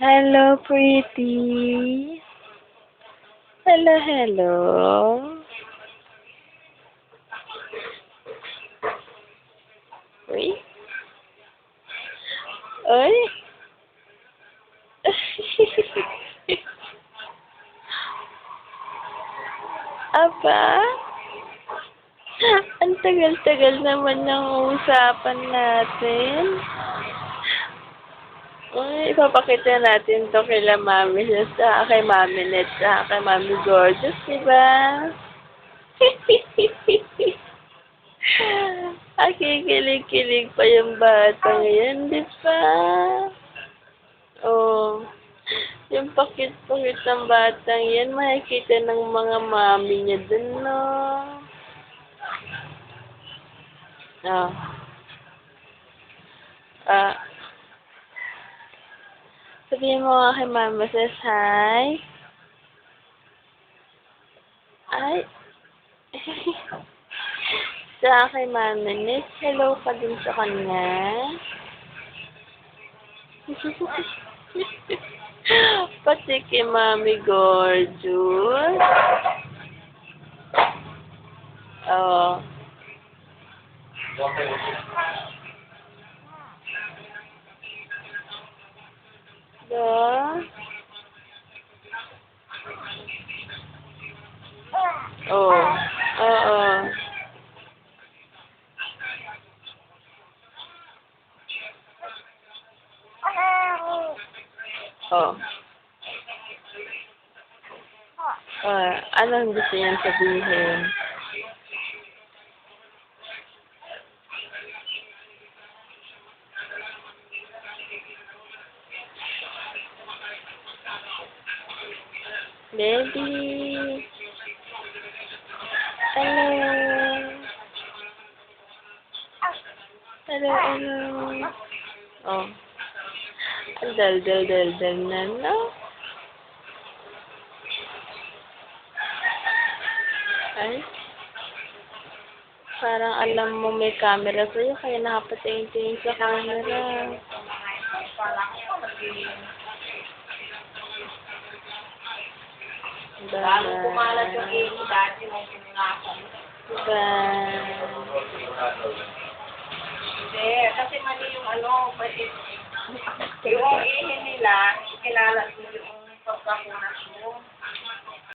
Hello, pretty. Hello, hello. Uy. Uy. Aba. Ang tagal-tagal naman ng usapan natin. Uy, ipapakita natin to kay la Mami sa kay Mami Net sa kay Mami Gorgeous, di ba? Ay, kikilig-kilig pa yung bata ngayon, di ba? Oh, yung pakit-pakit ng batang yan, makikita ng mga mami niya dun, no? Ah. Ah. Sabihin mo kay Mama says hi. Ay. sa kay Mama Nis, hello ka din sa kanya. Pati kay Mami Gorgeous. Oh. Da? Oh. Oo. Oh. Ah, anong gusto niyang sabihin? Baby. Hello. Hello, hello. Oh. Ang dal-dal-dal-dal na, no? Ay. Parang alam mo may camera sa'yo, kaya nakapatingin-tingin sa camera. Lalo kumalat yung ilo dati nung pinungasan. Bye. Hindi, kasi mali yung ano, pati yung ihin nila, kinalat mo yung pagkakunas mo.